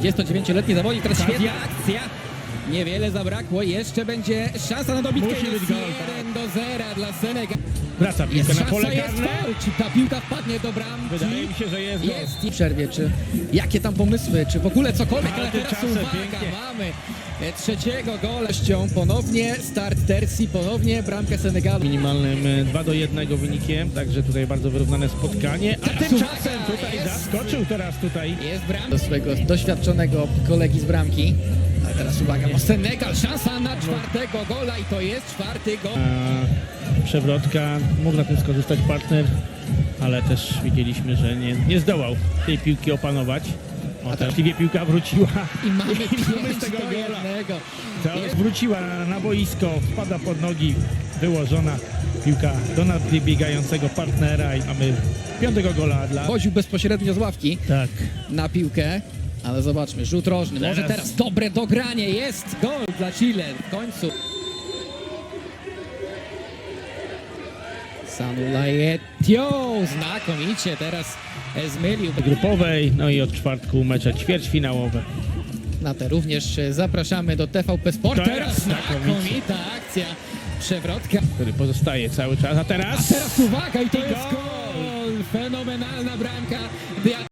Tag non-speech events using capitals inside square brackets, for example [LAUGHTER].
39-letni zawodnik, teraz świetna akcja. Niewiele zabrakło, jeszcze będzie szansa na dobitkę. Musi być gol, tak. 1 do 0 dla Senegal. Wraca piłka Jest na szansa, pole jest karne. Czy ta piłka wpadnie do bramki? Wydaje mi się, że jest gol. Jest w przerwie, czy jakie tam pomysły, czy w ogóle cokolwiek, ale Ale te teraz czasy uwaga, pięknie. mamy e, trzeciego goleścią, ponownie start Tercji, ponownie bramkę Senegalu. Minimalnym e, 2 do 1 wynikiem, także tutaj bardzo wyrównane spotkanie. A Teraz tymczasem uwaga, tutaj jest. zaskoczył teraz tutaj. Jest bramka do swojego doświadczonego kolegi z bramki. A teraz uwaga, bo Senegal, szansa na czwartego gola i to jest czwarty gol. Przewrotka, mógł na tym skorzystać partner, ale też widzieliśmy, że nie, nie zdołał tej piłki opanować. O, teraz piłka wróciła I mamy [LAUGHS] mamy z pięć tego do gola. jednego. Wróciła na boisko, wpada pod nogi, wyłożona piłka do nadbiegającego partnera i mamy piątego gola dla... Chodził bezpośrednio z ławki Tak. na piłkę. Ale zobaczmy, rzut rożny. Może Teraz. teraz dobre dogranie. Jest gol dla Chile w końcu. Sanulajetio znakomicie teraz e, zmylił. grupowej, no i od czwartku mecze ćwierćfinałowe. Na te również e, zapraszamy do TVP Sport. Teraz Teraz znakomicie. znakomita akcja. Przewrotka. który pozostaje cały czas, a teraz... A teraz uwaga i to I jest gol! gol. Fenomenalna bramka. Dia-